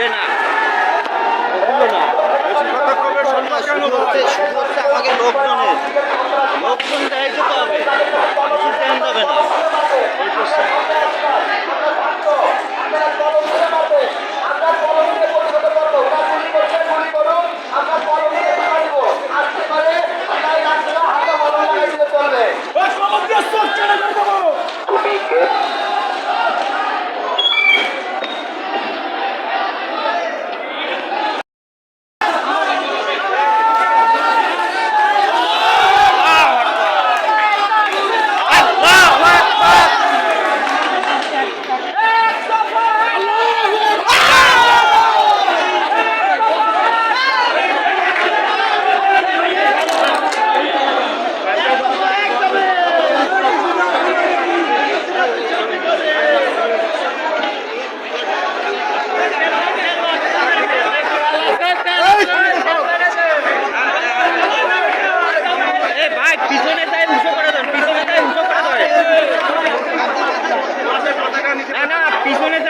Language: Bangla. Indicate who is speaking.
Speaker 1: ওটা না। আমাকে লোকজন Bendiciones